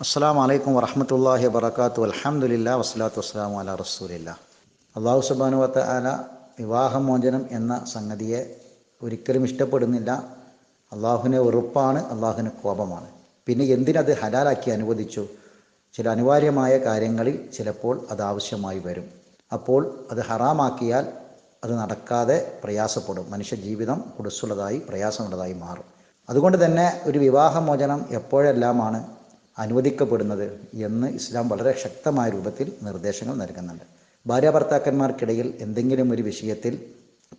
അസ്സാം വലൈക്കും വറഹമത്തല്ലാഹി വബർക്കാത്തു അലഹമുല്ല വസ്സലാത്തു വസ്സലാം അല റസൂലില്ല അള്ളാഹു സുബാനുവത്ത അല വിവാഹമോചനം എന്ന സംഗതിയെ ഒരിക്കലും ഇഷ്ടപ്പെടുന്നില്ല. അള്ളാഹുവിനെ വെറുപ്പാണ് അള്ളാഹുവിന് കോപമാണ്. പിന്നെ എന്തിനത് ഹലാലാക്കി അനുവദിച്ചു? ചില അനിവാര്യമായ കാര്യങ്ങളിൽ ചിലപ്പോൾ അത് ആവശ്യമായി വരും. അപ്പോൾ അത് ഹറാമാക്കിയാൽ അത് നടക്കാതെ പ്രയാസപ്പെടും. മനുഷ്യ ജീവിതം കുടുസുള്ളതായി പ്രയാസമുള്ളതായി മാറും. അതുകൊണ്ട് തന്നെ ഒരു വിവാഹമോചനം എപ്പോഴെല്ലാമാണ്? അനുവദിക്കപ്പെടുന്നത് എന്ന് ഇസ്ലാം വളരെ ശക്തമായ രൂപത്തിൽ നിർദ്ദേശങ്ങൾ നൽകുന്നുണ്ട്. ഭാര്യ ഭർത്താക്കന്മാർക്കിടയിൽ എന്തെങ്കിലും ഒരു വിഷയത്തിൽ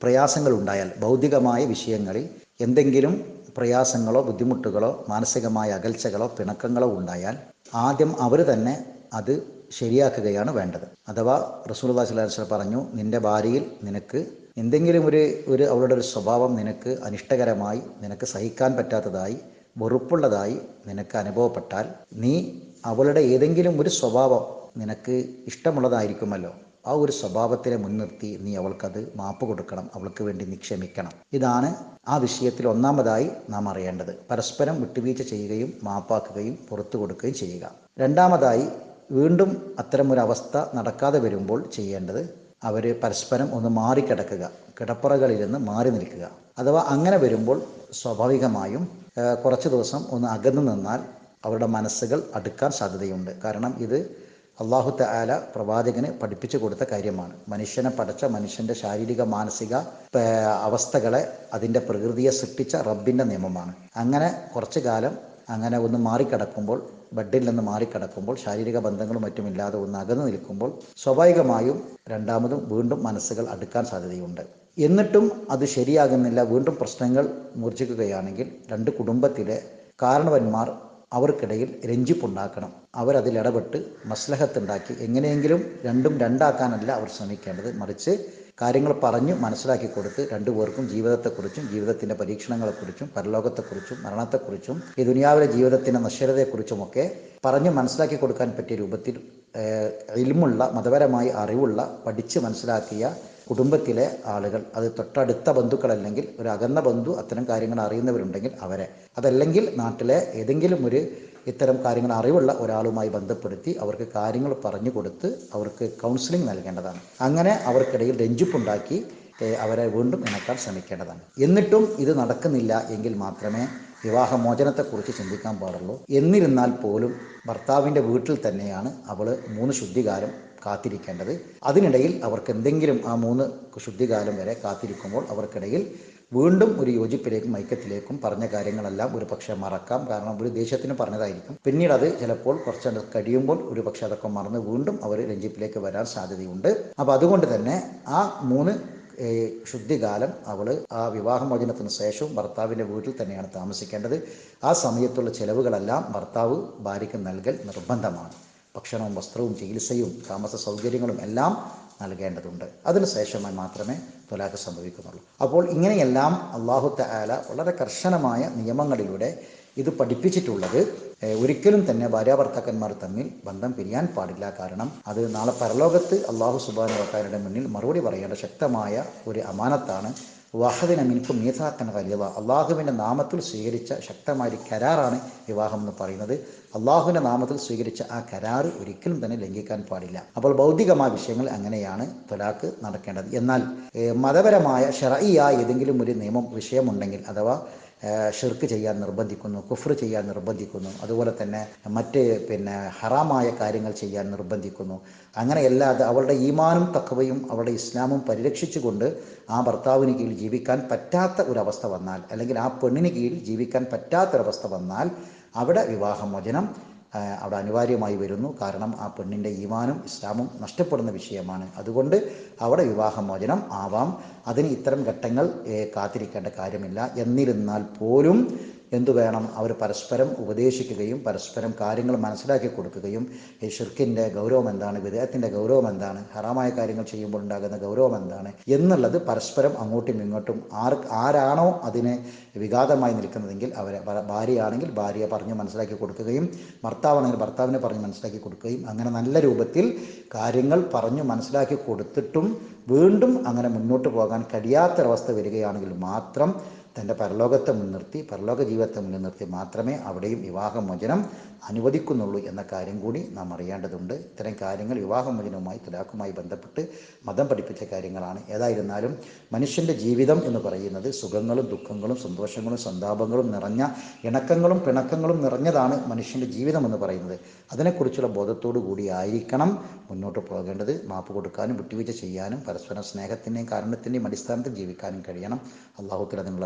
പ്രയാസങ്ങൾ ഉണ്ടായാൽ ഭൗതികമായ വിഷയങ്ങളിൽ എന്തെങ്കിലും പ്രയാസങ്ങളോ ബുദ്ധിമുട്ടുകളോ മാനസികമായ അകൽച്ചകളോ പിണക്കങ്ങളോ ഉണ്ടായാൽ ആദ്യം അവർ തന്നെ അത് ശരിയാക്കുകയാണ് വേണ്ടത്. അഥവാ റസൂൽ സ്വലാസ്ലം പറഞ്ഞു നിന്റെ ഭാര്യയിൽ നിനക്ക് എന്തെങ്കിലും ഒരു ഒരു അവളുടെ ഒരു സ്വഭാവം നിനക്ക് അനിഷ്ടകരമായി നിനക്ക് സഹിക്കാൻ പറ്റാത്തതായി വെറുപ്പുള്ളതായി നിനക്ക് അനുഭവപ്പെട്ടാൽ നീ അവളുടെ ഏതെങ്കിലും ഒരു സ്വഭാവം നിനക്ക് ഇഷ്ടമുള്ളതായിരിക്കുമല്ലോ. ആ ഒരു സ്വഭാവത്തിനെ മുൻനിർത്തി നീ അവൾക്കത് മാപ്പ് കൊടുക്കണം അവൾക്ക് വേണ്ടി നീ ക്ഷമിക്കണം. ഇതാണ് ആ വിഷയത്തിൽ ഒന്നാമതായി നാം അറിയേണ്ടത്. പരസ്പരം വിട്ടുവീഴ്ച ചെയ്യുകയും മാപ്പാക്കുകയും പുറത്തു കൊടുക്കുകയും ചെയ്യുക. രണ്ടാമതായി വീണ്ടും അത്തരമൊരവസ്ഥ നടക്കാതെ വരുമ്പോൾ ചെയ്യേണ്ടത് അവർ പരസ്പരം ഒന്ന് മാറിക്കിടക്കുക കിടപ്പറകളിൽ നിന്ന് മാറി നിൽക്കുക. അഥവാ അങ്ങനെ വരുമ്പോൾ സ്വാഭാവികമായും കുറച്ച് ദിവസം ഒന്ന് അകന്നു നിന്നാൽ അവരുടെ മനസ്സുകൾ അടുക്കാൻ സാധ്യതയുണ്ട്. കാരണം ഇത് അള്ളാഹു തആല പ്രവാചകന് പഠിപ്പിച്ചു കൊടുത്ത കാര്യമാണ്. മനുഷ്യനെ പഠിച്ച മനുഷ്യന്റെ ശാരീരിക മാനസിക അവസ്ഥകളെ അതിന്റെ പ്രകൃതിയെ സൃഷ്ടിച്ച റബ്ബിന്റെ നിയമമാണ്. അങ്ങനെ കുറച്ചു കാലം അങ്ങനെ ഒന്ന് മാറിക്കിടക്കുമ്പോൾ ബെഡിൽ നിന്ന് മാറിക്കിടക്കുമ്പോൾ ശാരീരിക ബന്ധങ്ങളും മറ്റുമില്ലാതെ ഒന്ന് അകന്നു നിൽക്കുമ്പോൾ സ്വാഭാവികമായും രണ്ടാമതും വീണ്ടും മനസ്സുകൾ അടുക്കാൻ സാധ്യതയുണ്ട്. എന്നിട്ടും അത് ശരിയാകുന്നില്ല. വീണ്ടും പ്രശ്നങ്ങൾ മൂർച്ഛിക്കുകയാണെങ്കിൽ രണ്ട് കുടുംബത്തിലെ കാരണവന്മാർ അവർക്കിടയിൽ രഞ്ജിപ്പുണ്ടാക്കണം. അവരതിൽ ഇടപെട്ട് മസ്ലഹത്തുണ്ടാക്കി. എങ്ങനെയെങ്കിലും രണ്ടും രണ്ടാക്കാനല്ല അവർ ശ്രമിക്കേണ്ടത്. മറിച്ച് കാര്യങ്ങൾ പറഞ്ഞു മനസ്സിലാക്കി കൊടുത്ത് രണ്ടുപേർക്കും ജീവിതത്തെക്കുറിച്ചും ജീവിതത്തിന്റെ പരീക്ഷണങ്ങളെക്കുറിച്ചും പരലോകത്തെക്കുറിച്ചും മരണത്തെക്കുറിച്ചും ഈ ദുനിയാവിലെ ജീവിതത്തിന്റെ നശ്വരതയെക്കുറിച്ചുമൊക്കെ പറഞ്ഞ് മനസ്സിലാക്കി കൊടുക്കാൻ പറ്റിയ രൂപത്തിൽ ഇൽമുള്ള മതപരമായി അറിവുള്ള പഠിച്ച് മനസ്സിലാക്കിയ കുടുംബത്തിലെ ആളുകൾ അത് തൊട്ടടുത്ത ബന്ധുക്കളല്ലെങ്കിൽ ഒരു അകന്ന ബന്ധു അത്തരം കാര്യങ്ങൾ അറിയുന്നവരുണ്ടെങ്കിൽ അവരെ. അതല്ലെങ്കിൽ നാട്ടിലെ ഏതെങ്കിലും ഒരു ഇത്തരം കാര്യങ്ങൾ അറിവുള്ള ഒരാളുമായി ബന്ധപ്പെടുത്തി അവർക്ക് കാര്യങ്ങൾ പറഞ്ഞു കൊടുത്ത് അവർക്ക് കൗൺസിലിംഗ് നൽകേണ്ടതാണ്. അങ്ങനെ അവർക്കിടയിൽ രഞ്ജിപ്പുണ്ടാക്കി അവരെ വീണ്ടും ഇണക്കാൻ ശ്രമിക്കേണ്ടതാണ്. എന്നിട്ടും ഇത് നടക്കുന്നില്ല എങ്കിൽ മാത്രമേ വിവാഹമോചനത്തെക്കുറിച്ച് ചിന്തിക്കാൻ പാടുള്ളൂ. എന്നിരുന്നാൽ പോലും ഭർത്താവിന്റെ വീട്ടിൽ തന്നെയാണ് അവൾ മൂന്ന് ശുദ്ധികാലം കാത്തിരിക്കേണ്ടത്. അതിനിടയിൽ അവർക്ക് എന്തെങ്കിലും ആ മൂന്ന് ശുദ്ധികാലം വരെ കാത്തിരിക്കുമ്പോൾ അവർക്കിടയിൽ വീണ്ടും ഒരു യോജിപ്പിലേക്കും ഐക്യത്തിലേക്കും പറഞ്ഞ കാര്യങ്ങളെല്ലാം ഒരു പക്ഷേ മറക്കാം. കാരണം ഒരു ദേശത്തിന് പറഞ്ഞതായിരിക്കും. പിന്നീട് അത് ചിലപ്പോൾ കുറച്ച് കഴിയുമ്പോൾ ഒരു പക്ഷേ അതൊക്കെ മറന്ന് വീണ്ടും അവർ രഞ്ജിപ്പിലേക്ക് വരാൻ സാധ്യതയുണ്ട്. അപ്പോൾ അതുകൊണ്ട് തന്നെ ആ മൂന്ന് ശുദ്ധികാലം അവൾ ആ വിവാഹമോചനത്തിന് ശേഷവും ഭർത്താവിന്റെ വീട്ടിൽ തന്നെയാണ് താമസിക്കേണ്ടത്. ആ സമയത്തുള്ള ചിലവുകളെല്ലാം ഭർത്താവ് ഭാര്യയ്ക്ക് നൽകൽ നിർബന്ധമാണ്. ഭക്ഷണവും വസ്ത്രവും ചികിത്സയും താമസ സൗകര്യങ്ങളും എല്ലാം നൽകേണ്ടതുണ്ട്. അതിനുശേഷമായി മാത്രമേ തൊലാഖ് സംഭവിക്കുന്നുള്ളൂ. അപ്പോൾ ഇങ്ങനെയെല്ലാം അള്ളാഹു തആല വളരെ കർശനമായ നിയമങ്ങളിലൂടെ ഇത് പഠിപ്പിച്ചിട്ടുള്ളത് ഒരിക്കലും തന്നെ ഭാര്യാഭർത്താക്കന്മാർ തമ്മിൽ ബന്ധം പിരിയാൻ പാടില്ല. കാരണം അത് നാളെ പരലോകത്ത് അള്ളാഹു സുബാൻ വക്കാരുടെ മുന്നിൽ മറുപടി പറയേണ്ട ശക്തമായ ഒരു അമാനത്താണ്. വഹദിന മിനിക്ക് മീസാക്കൻ വലിയവ അള്ളാഹുവിന്റെ നാമത്തിൽ സ്വീകരിച്ച ശക്തമായ ഒരു കരാറാണ് വിവാഹം എന്ന് പറയുന്നത്. അള്ളാഹുവിന്റെ നാമത്തിൽ സ്വീകരിച്ച ആ കരാർ ഒരിക്കലും തന്നെ ലംഘിക്കാൻ പാടില്ല. അപ്പോൾ ഭൗതികമായ വിഷയങ്ങൾ അങ്ങനെയാണ് തൊലാക്ക് നടക്കേണ്ടത്. എന്നാൽ മതപരമായ ഷറയിയായ ഏതെങ്കിലും ഒരു നിയമം വിഷയമുണ്ടെങ്കിൽ അഥവാ ഷിർക്ക് ചെയ്യാൻ നിർബന്ധിക്കുന്നു കുഫർ ചെയ്യാൻ നിർബന്ധിക്കുന്നു അതുപോലെ തന്നെ മറ്റ് പിന്നെ ഹറാമായ കാര്യങ്ങൾ ചെയ്യാൻ നിർബന്ധിക്കുന്നു. അങ്ങനെ അങ്ങനെയല്ലാതെ അവളുടെ ഈമാനും തക്കവയും അവളുടെ ഇസ്ലാമും പരിരക്ഷിച്ചുകൊണ്ട് ആ ഭർത്താവിന് കീഴിൽ ജീവിക്കാൻ പറ്റാത്ത ഒരവസ്ഥ വന്നാൽ അല്ലെങ്കിൽ ആ പെണ്ണിന് കീഴിൽ ജീവിക്കാൻ പറ്റാത്തൊരവസ്ഥ വന്നാൽ അവിടെ വിവാഹമോചനം അവിടെ അനിവാര്യമായി വരുന്നു. കാരണം ആ പെണ്ണിന്റെ ഈമാനും ഇസ്ലാമും നഷ്ടപ്പെടുന്ന വിഷയമാണ്. അതുകൊണ്ട് അവിടെ വിവാഹമോചനം ആവാം. അതിന് ഇത്തരം ഘട്ടങ്ങൾ കാത്തിരിക്കേണ്ട കാര്യമില്ല. എന്നിരുന്നാൽ പോലും എന്തു വേണം? അവർ പരസ്പരം ഉപദേശിക്കുകയും പരസ്പരം കാര്യങ്ങൾ മനസ്സിലാക്കി കൊടുക്കുകയും ഈ ഷിർക്കിന്റെ ഗൗരവം എന്താണ്? വിദേഹത്തിന്റെ ഗൗരവം എന്താണ്? ഹറാമായ കാര്യങ്ങൾ ചെയ്യുമ്പോൾ ഉണ്ടാകുന്ന ഗൗരവം എന്താണ്? എന്നുള്ളത് പരസ്പരം അങ്ങോട്ടും ഇങ്ങോട്ടും ആർ ആരാണോ അതിനെ വിഘാതമായി നിൽക്കുന്നതെങ്കിൽ അവരെ ഭാര്യയാണെങ്കിൽ ഭാര്യയെ പറഞ്ഞ് മനസ്സിലാക്കി കൊടുക്കുകയും ഭർത്താവാണെങ്കിൽ ഭർത്താവിനെ പറഞ്ഞ് മനസ്സിലാക്കി കൊടുക്കുകയും അങ്ങനെ നല്ല രൂപത്തിൽ കാര്യങ്ങൾ പറഞ്ഞു മനസ്സിലാക്കി കൊടുത്തിട്ടും വീണ്ടും അങ്ങനെ മുന്നോട്ട് പോകാൻ കഴിയാത്തൊരവസ്ഥ വരികയാണെങ്കിൽ മാത്രം തന്റെ പരലോകത്തെ മുൻനിർത്തി പരലോക ജീവിതത്തെ മുൻനിർത്തി മാത്രമേ അവിടെയും വിവാഹമോചനം അനുവദിക്കുന്നുള്ളൂ എന്ന കാര്യം കൂടി നാം അറിയേണ്ടതുണ്ട്. ഇത്തരം കാര്യങ്ങൾ വിവാഹമോചനവുമായി തുലാക്കുമായി ബന്ധപ്പെട്ട് മതം പഠിപ്പിച്ച കാര്യങ്ങളാണ്. ഏതായിരുന്നാലും മനുഷ്യന്റെ ജീവിതം എന്ന് പറയുന്നത് സുഖങ്ങളും ദുഃഖങ്ങളും സന്തോഷങ്ങളും സന്താപങ്ങളും നിറഞ്ഞ ഇണക്കങ്ങളും പിണക്കങ്ങളും നിറഞ്ഞതാണ് മനുഷ്യന്റെ ജീവിതം എന്ന് പറയുന്നത്. അതിനെക്കുറിച്ചുള്ള ബോധത്തോടു കൂടി ആയിരിക്കണം മുന്നോട്ട് പോകേണ്ടത്. മാപ്പ് കൊടുക്കാനും വിട്ടുവീഴ്ച ചെയ്യാനും പരസ്പരം സ്നേഹത്തിന്റെയും കാരണത്തിന്റെയും അടിസ്ഥാനത്തിൽ ജീവിക്കാനും കഴിയണം. അള്ളാഹുത്തിൽ അതിനുള്ള